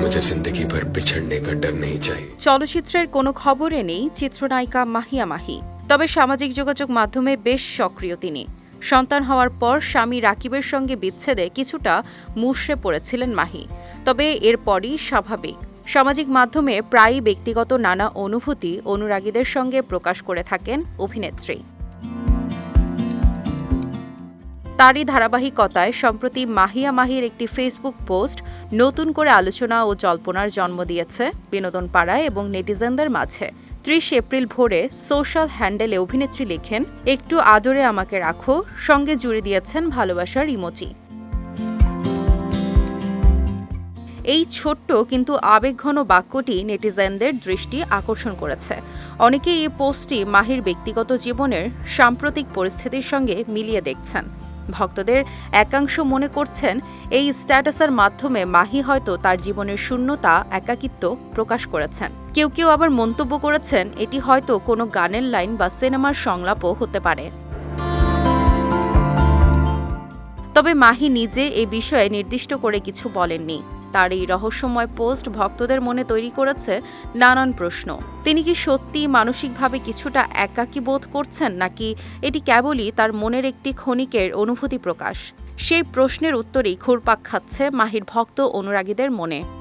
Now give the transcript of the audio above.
মুঝে জিন্দগি ভর বিছড়নে কা ডর নেই চাই চলচ্চিত্রের কোনো খবরে নেই চিত্রনায়িকা মাহিয়া মাহি তবে সামাজিক যোগাযোগ মাধ্যমে বেশ সক্রিয় তিনি সন্তান হওয়ার পর স্বামী রাকিবের সঙ্গে বিচ্ছেদে কিছুটা মুষড়ে পড়েছিলেন মাহি। তবে এরপরই স্বাভাবিক। সামাজিক মাধ্যমে প্রায়ই ব্যক্তিগত নানা অনুভূতি অনুরাগীদের সঙ্গে প্রকাশ করে থাকেন অভিনেত্রী। তারই ধারাবাহিকতায় সম্প্রতি মাহিয়া মাহির একটি ফেসবুক পোস্ট নতুন করে আলোচনা ও জল্পনার জন্ম দিয়েছে বিনোদন পাড়ায় এবং নেটিজেনদের মাঝে। ত্রিশ এপ্রিল ভোরে সোশ্যাল হ্যান্ডেলে অভিনেত্রী লেখেন, একটু আদরে আমাকে রাখো, সঙ্গে জুড়ে দিয়েছেন ভালোবাসার ইমোজি। এই ছোট্ট কিন্তু আবেগঘন বাক্যটি নেটিজেনদের দৃষ্টি আকর্ষণ করেছে। অনেকেই এই পোস্টটি মাহির ব্যক্তিগত জীবনের সাম্প্রতিক পরিস্থিতির সঙ্গে মিলিয়ে দেখছেন। ভক্তদের একাংশ মনে করছেন এই স্ট্যাটাসের মাধ্যমে মাহি হয়তো তার জীবনের শূন্যতা, একাকিত্ব প্রকাশ করেছেন। কেউ কেউ আবার মন্তব্য করেছেন, এটি হয়তো কোনো গানের লাইন বা সিনেমার সংলাপও হতে পারে। তবে মাহি নিজে এ বিষয়ে নির্দিষ্ট করে কিছু বলেননি। তার এই রহস্যময় পোস্ট ভক্তদের মনে তৈরি করেছে নানান প্রশ্ন। তিনি কি সত্যি মানসিকভাবে কিছুটা একাকী বোধ করছেন, নাকি এটি কেবলই তার মনের একটি ক্ষণিকের অনুভূতি প্রকাশ? সেই প্রশ্নের উত্তরেই ঘুরপাক খাচ্ছে মাহির ভক্ত অনুরাগীদের মনে।